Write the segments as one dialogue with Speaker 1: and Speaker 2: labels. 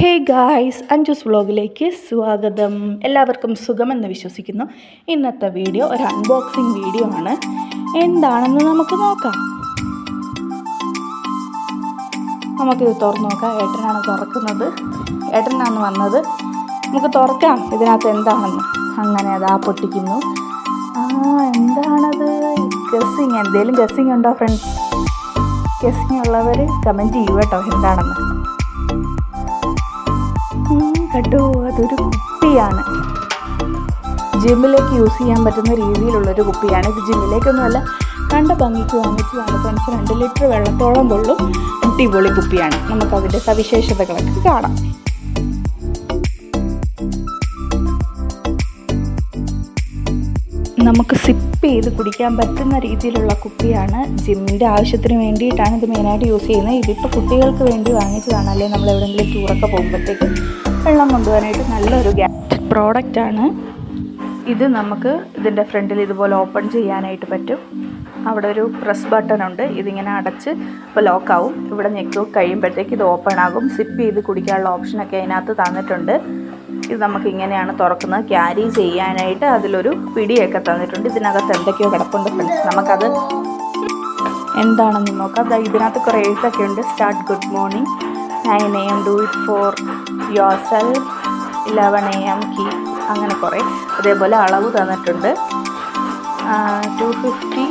Speaker 1: Hey guys Anjus വ്ളോഗിലേക്ക് സ്വാഗതം. എല്ലാവർക്കും സുഖമെന്ന് വിശ്വസിക്കുന്നു. ഇന്നത്തെ വീഡിയോ ഒരു അൺബോക്സിങ് വീഡിയോ ആണ്. എന്താണെന്ന് നമുക്ക് നോക്കാം. നമുക്കിത് തുറന്നു നോക്കാം. ഏട്ടനാണ് തുറക്കുന്നത്. ഏട്ടനാണ് വന്നത്. നമുക്ക് തുറക്കാം. ഇതിനകത്ത് എന്താണെന്ന്. അങ്ങനെ അതാ പൊട്ടിക്കുന്നു. ആ എന്താണത്? ഗസ്സിങ് എന്തേലും ഗസ്സിങ് ഉണ്ടോ ഫ്രണ്ട്സ് ഗസ്സിങ് ഉള്ളവർ കമന്റ് ചെയ്യൂ കേട്ടോ. എന്താണെന്ന്. ഉം, കേട്ടോ അതൊരു കുപ്പിയാണ്. ജിമ്മിലേക്ക് യൂസ് ചെയ്യാൻ പറ്റുന്ന രീതിയിലുള്ളൊരു കുപ്പിയാണ്. ഇത് ജിമ്മിലേക്കൊന്നുമല്ല കണ്ട ഭംഗിക്ക് വാങ്ങിച്ചതാണ് ഫ്രണ്ട്സ് രണ്ട് ലിറ്റർ വെള്ളത്തോളം കൊള്ളും അടിപൊളി കുപ്പിയാണ്. നമുക്ക് നമുക്കതിന്റെ സവിശേഷതകളൊക്കെ കാണാം. നമുക്ക് സിപ്പ് ചെയ്ത് കുടിക്കാൻ പറ്റുന്ന രീതിയിലുള്ള കുപ്പിയാണ് ജിമ്മിന്റെ ആവശ്യത്തിന് വേണ്ടിയിട്ടാണ് ഇത് മെയിനായിട്ട് യൂസ് ചെയ്യുന്നത്. ഇതിപ്പോൾ കുട്ടികൾക്ക് വേണ്ടി വാങ്ങിച്ചതാണ്. അല്ലെങ്കിൽ നമ്മൾ എവിടെയെങ്കിലും ടൂറൊക്കെ പോകുമ്പോഴത്തേക്ക് വെള്ളം കൊണ്ടുപോകാനായിട്ട് നല്ലൊരു ഗ്യാസ് പ്രോഡക്റ്റാണ് ഇത് നമുക്ക് ഇതിന്റെ ഫ്രണ്ടിൽ ഇതുപോലെ ഓപ്പൺ ചെയ്യാനായിട്ട് പറ്റും. അവിടെ ഒരു പ്രസ് ബട്ടൺ ഉണ്ട്. ഇതിങ്ങനെ അടച്ച് ഇപ്പോൾ ലോക്കാവും ഇവിടെ ഞെക്കും കഴിയുമ്പോഴത്തേക്ക് ഇത് ഓപ്പൺ ആകും. സിപ്പ് ചെയ്ത് കുടിക്കാനുള്ള ഓപ്ഷനൊക്കെ അതിനകത്ത് തന്നിട്ടുണ്ട്. ഇത് നമുക്ക് ഇങ്ങനെയാണ് തുറക്കുന്നത്. ക്യാരി ചെയ്യാനായിട്ട് അതിലൊരു പിടിയൊക്കെ തന്നിട്ടുണ്ട്. ഇതിനകത്ത് എന്തൊക്കെയോ കിടപ്പുണ്ട് ഫ്രണ്ട്സ് നമുക്കത് എന്താണെന്ന് നോക്കാം. ഇതിനകത്ത് കുറേ എഴുത്തൊക്കെ ഉണ്ട്. Start good morning nine A M do it for yourself eleven A M keep അങ്ങനെ കുറേ. അതേപോലെ അളവ് തന്നിട്ടുണ്ട്. ടു ഫിഫ്റ്റി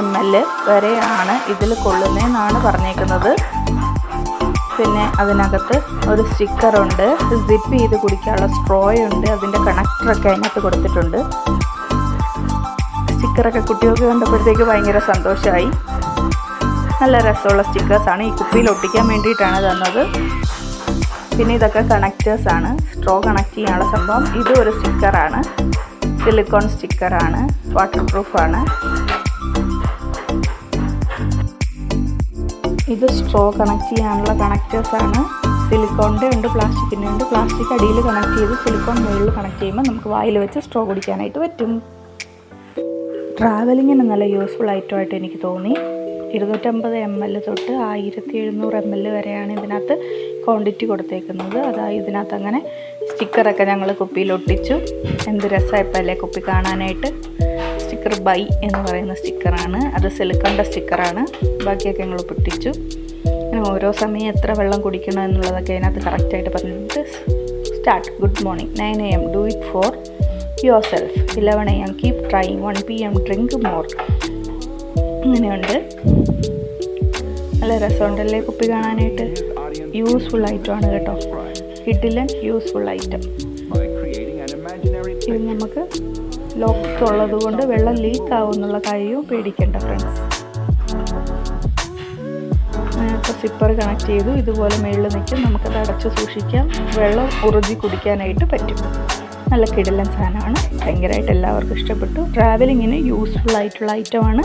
Speaker 1: എം എൽ വരെയാണ് ഇതിൽ കൊള്ളുന്നതെന്നാണ് പറഞ്ഞേക്കുന്നത്. പിന്നെ അതിനകത്ത് ഒരു സ്റ്റിക്കറുണ്ട്. സിപ്പ് ചെയ്ത് കുടിക്കാനുള്ള സ്ട്രോ ഉണ്ട്. അതിന്റെ കണക്ടറൊക്കെ അതിനകത്ത് കൊടുത്തിട്ടുണ്ട്. സ്റ്റിക്കറൊക്കെ കുട്ടികൾക്ക് കണ്ടപ്പോഴത്തേക്ക് ഭയങ്കര സന്തോഷമായി നല്ല രസമുള്ള സ്റ്റിക്കേഴ്സാണ്. ഈ കുപ്പിയിൽ ഒട്ടിക്കാൻ വേണ്ടിയിട്ടാണ് തന്നത്. പിന്നെ ഇതൊക്കെ കണക്റ്റേഴ്സാണ് സ്ട്രോ കണക്ട് ചെയ്യാനുള്ള സംഭവം. ഇതും ഒരു സ്റ്റിക്കറാണ്. സിലിക്കോൺ സ്റ്റിക്കറാണ്. വാട്ടർ പ്രൂഫാണ് ഇത് സ്ട്രോ കണക്ട് ചെയ്യാനുള്ള കണക്റ്റേഴ്സാണ് സിലിക്കോണിന്റെ ഉണ്ട് പ്ലാസ്റ്റിക്കിന്റെ ഉണ്ട്. പ്ലാസ്റ്റിക് അടിയിൽ കണക്ട് ചെയ്ത് സിലിക്കോൺ മുകളിൽ കണക്ട് ചെയ്യുമ്പോൾ നമുക്ക് വായിൽ വെച്ച് സ്ട്രോ കുടിക്കാനായിട്ട് പറ്റും. ട്രാവലിങ്ങിന് നല്ല യൂസ്ഫുൾ ഐറ്റമായിട്ട് എനിക്ക് തോന്നി. ഇരുന്നൂറ്റമ്പത് എം എൽ തൊട്ട് ആയിരത്തി എഴുന്നൂറ് എം എൽ വരെയാണ് ഇതിനകത്ത് ക്വാണ്ടിറ്റി കൊടുത്തേക്കുന്നത്. അതായത് ഇതിനകത്ത് അങ്ങനെ സ്റ്റിക്കറൊക്കെ ഞങ്ങൾ കുപ്പിയിൽ ഒട്ടിച്ചു. എന്ത് രസമായപ്പോഴല്ലേ കുപ്പി കാണാനായിട്ട്. സ്റ്റിക്കർ ബൈ എന്ന് പറയുന്ന സ്റ്റിക്കറാണ് അത് സിലിക്കോണിന്റെ സ്റ്റിക്കറാണ് ബാക്കിയൊക്കെ ഞങ്ങൾ പൊട്ടിച്ചു അങ്ങനെ ഓരോ സമയം എത്ര വെള്ളം കുടിക്കണം എന്നുള്ളതൊക്കെ അതിനകത്ത് കറക്റ്റായിട്ട് പറഞ്ഞിട്ട് start good morning nine A M do it for yourself eleven A M keep trying one P M drink more അങ്ങനെയുണ്ട് നല്ല രസമുണ്ടല്ലേ കുപ്പി കാണാനായിട്ട്? യൂസ്ഫുൾ ഐറ്റമാണ് കേട്ടോ. കിഡിലൻ യൂസ്ഫുൾ ഐറ്റം ഇത് നമുക്ക് ലോക്ക് ഉള്ളത് കൊണ്ട് വെള്ളം ലീക്ക് ആവുമെന്നുള്ള കാര്യവും പേടിക്കേണ്ട ഫ്രണ്ട്സ് ഇപ്പോൾ സിപ്പർ കണക്ട് ചെയ്തു ഇതുപോലെ മുകളിൽ നിൽക്കും. നമുക്കത് അടച്ചു സൂക്ഷിക്കാം. വെള്ളം ഉറുതി കുടിക്കാനായിട്ട് പറ്റും. നല്ല കിടലൻ സാധനമാണ്. ഭയങ്കരമായിട്ട് എല്ലാവർക്കും ഇഷ്ടപ്പെട്ടു. ട്രാവലിങ്ങിന് യൂസ്ഫുൾ ആയിട്ടുള്ള ഐറ്റമാണ്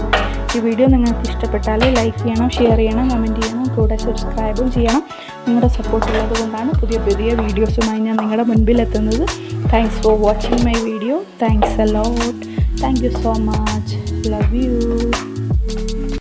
Speaker 1: ഈ വീഡിയോ നിങ്ങൾക്ക് ഇഷ്ടപ്പെട്ടാൽ ലൈക്ക് ചെയ്യണം ഷെയർ ചെയ്യണം കമന്റ് ചെയ്യണം കൂടെ സബ്സ്ക്രൈബും ചെയ്യണം. നിങ്ങളുടെ സപ്പോർട്ട് ഉള്ളത് കൊണ്ടാണ് പുതിയ പുതിയ വീഡിയോസുമായി ഞാൻ നിങ്ങളുടെ മുൻപിൽ എത്തുന്നത് thanks for watching my video thanks a lot. Thank you so much. Love you.